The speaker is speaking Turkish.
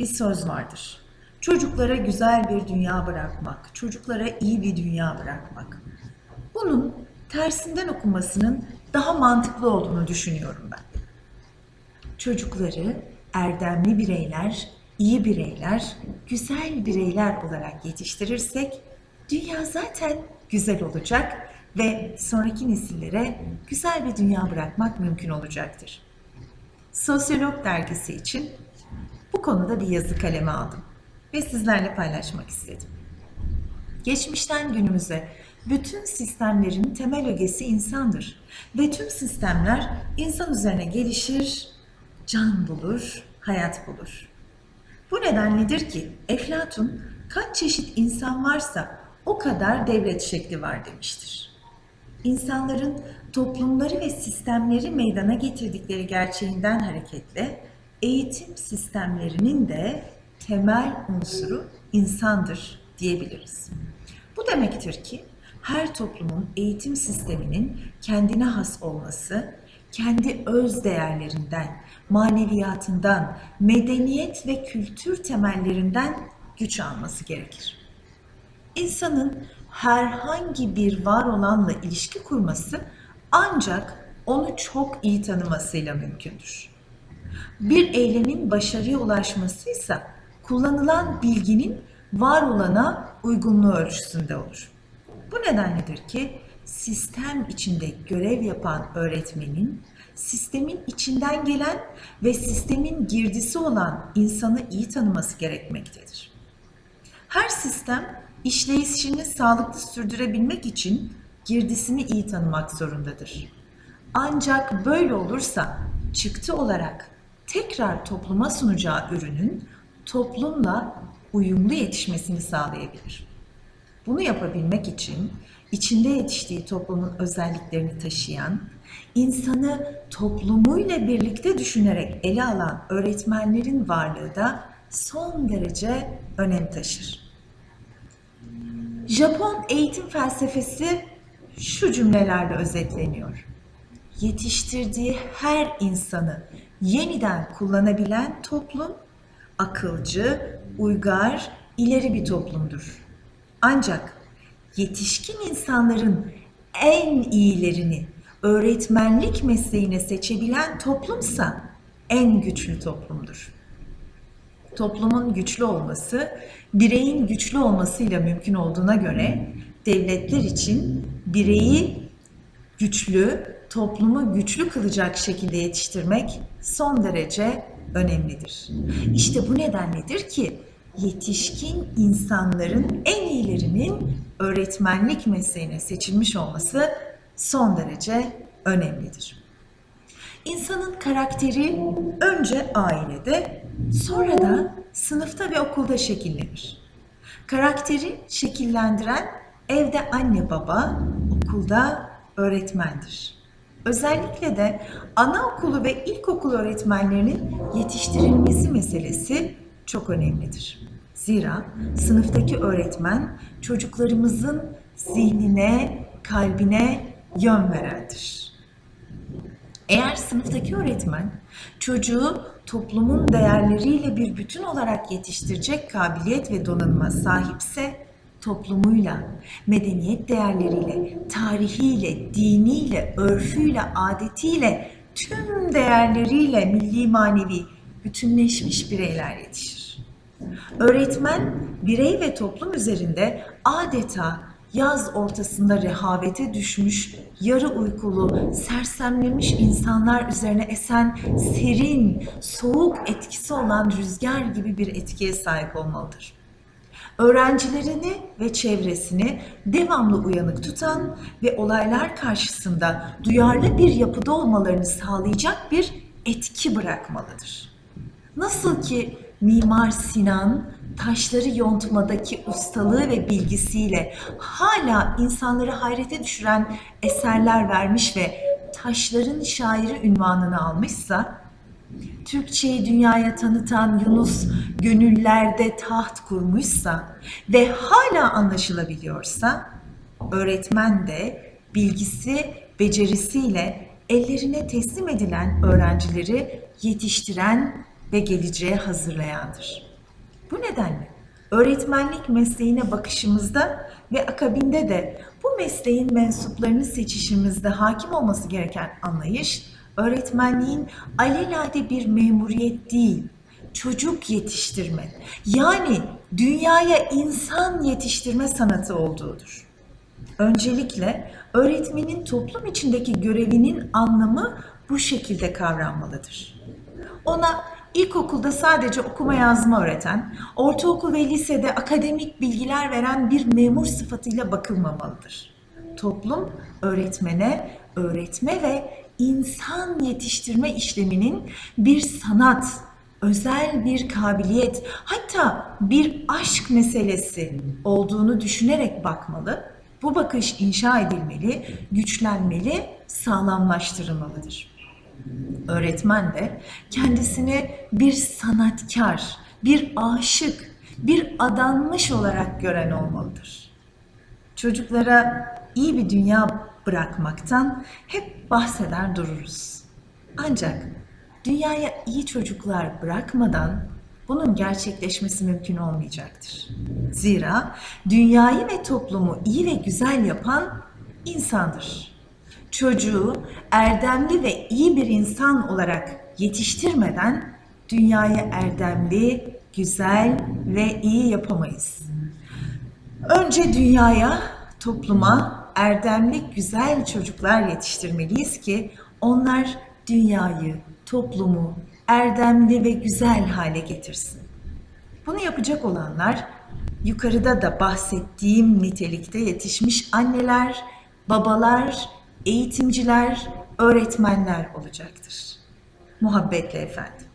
bir söz vardır. Çocuklara güzel bir dünya bırakmak, çocuklara iyi bir dünya bırakmak. Bunun tersinden okunmasının daha mantıklı olduğunu düşünüyorum ben. Çocukları erdemli bireyler, iyi bireyler, güzel bireyler olarak yetiştirirsek dünya zaten güzel olacak ve sonraki nesillere güzel bir dünya bırakmak mümkün olacaktır. Sosyolog dergisi için bu konuda bir yazı kaleme aldım ve sizlerle paylaşmak istedim. Geçmişten günümüze bütün sistemlerin temel ögesi insandır ve tüm sistemler insan üzerine gelişir, can bulur, hayat bulur. Bu nedenledir ki Eflatun kaç çeşit insan varsa o kadar devlet şekli var demiştir. İnsanların toplumları ve sistemleri meydana getirdikleri gerçeğinden hareketle eğitim sistemlerinin de temel unsuru insandır diyebiliriz. Bu demektir ki her toplumun eğitim sisteminin kendine has olması, kendi öz değerlerinden, maneviyatından, medeniyet ve kültür temellerinden güç alması gerekir. İnsanın herhangi bir var olanla ilişki kurması ancak onu çok iyi tanımasıyla mümkündür. Bir eylemin başarıya ulaşmasıysa kullanılan bilginin var olana uygunluğu ölçüsünde olur. Bu nedenledir ki sistem içinde görev yapan öğretmenin sistemin içinden gelen ve sistemin girdisi olan insanı iyi tanıması gerekmektedir. Her sistem işleyişini sağlıklı sürdürebilmek için girdisini iyi tanımak zorundadır. Ancak böyle olursa çıktı olarak tekrar topluma sunacağı ürünün toplumla uyumlu yetişmesini sağlayabilir. Bunu yapabilmek için içinde yetiştiği toplumun özelliklerini taşıyan, insanı toplumuyla birlikte düşünerek ele alan öğretmenlerin varlığı da son derece önem taşır. Japon eğitim felsefesi şu cümlelerle özetleniyor. Yetiştirdiği her insanı yeniden kullanabilen toplum akılcı, uygar, ileri bir toplumdur. Ancak yetişkin insanların en iyilerini öğretmenlik mesleğine seçebilen toplumsa en güçlü toplumdur. Toplumun güçlü olması, bireyin güçlü olmasıyla mümkün olduğuna göre devletler için bireyi güçlü, toplumu güçlü kılacak şekilde yetiştirmek son derece önemlidir. İşte bu nedenledir ki yetişkin insanların en iyilerinin öğretmenlik mesleğine seçilmiş olması son derece önemlidir. İnsanın karakteri önce ailede, sonra da sınıfta ve okulda şekillenir. Karakteri şekillendiren evde anne baba, okulda öğretmendir. Özellikle de anaokulu ve ilkokul öğretmenlerinin yetiştirilmesi meselesi çok önemlidir. Zira sınıftaki öğretmen çocuklarımızın zihnine, kalbine yön verendir. Eğer sınıftaki öğretmen çocuğu toplumun değerleriyle bir bütün olarak yetiştirecek kabiliyet ve donanıma sahipse toplumuyla, medeniyet değerleriyle, tarihiyle, diniyle, örfüyle, adetiyle, tüm değerleriyle milli manevi bütünleşmiş bireyler yetişir. Öğretmen birey ve toplum üzerinde adeta yaz ortasında rehavete düşmüş, yarı uykulu, sersemlemiş insanlar üzerine esen serin, soğuk etkisi olan rüzgar gibi bir etkiye sahip olmalıdır öğrencilerini ve çevresini devamlı uyanık tutan ve olaylar karşısında duyarlı bir yapıda olmalarını sağlayacak bir etki bırakmalıdır. Nasıl ki Mimar Sinan taşları yontmadaki ustalığı ve bilgisiyle hala insanları hayrete düşüren eserler vermiş ve taşların şairi ünvanını almışsa Türkçeyi dünyaya tanıtan Yunus gönüllerde taht kurmuşsa ve hala anlaşılabiliyorsa öğretmen de bilgisi, becerisiyle ellerine teslim edilen öğrencileri yetiştiren ve geleceğe hazırlayandır. Bu nedenle öğretmenlik mesleğine bakışımızda ve akabinde de bu mesleğin mensuplarını seçişimizde hakim olması gereken anlayış, öğretmenliğin alelade bir memuriyet değil, çocuk yetiştirme, yani dünyaya insan yetiştirme sanatı olduğudur. Öncelikle öğretmenin toplum içindeki görevinin anlamı bu şekilde kavranmalıdır. Ona ilkokulda sadece okuma yazma öğreten, ortaokul ve lisede akademik bilgiler veren bir memur sıfatıyla bakılmamalıdır. Toplum öğretmene, öğretme ve insan yetiştirme işleminin bir sanat, özel bir kabiliyet, hatta bir aşk meselesi olduğunu düşünerek bakmalı. Bu bakış inşa edilmeli, güçlenmeli, sağlamlaştırılmalıdır. Öğretmen de kendisini bir sanatkar, bir aşık, bir adanmış olarak gören olmalıdır. Çocuklara iyi bir dünya bırakmaktan hep bahseder dururuz. Ancak dünyaya iyi çocuklar bırakmadan bunun gerçekleşmesi mümkün olmayacaktır. Zira dünyayı ve toplumu iyi ve güzel yapan insandır. Çocuğu erdemli ve iyi bir insan olarak yetiştirmeden dünyayı erdemli, güzel ve iyi yapamayız. Önce dünyaya, topluma erdemli, güzel çocuklar yetiştirmeliyiz ki onlar dünyayı, toplumu erdemli ve güzel hale getirsin. Bunu yapacak olanlar yukarıda da bahsettiğim nitelikte yetişmiş anneler, babalar, eğitimciler, öğretmenler olacaktır. Muhabbetle efendim.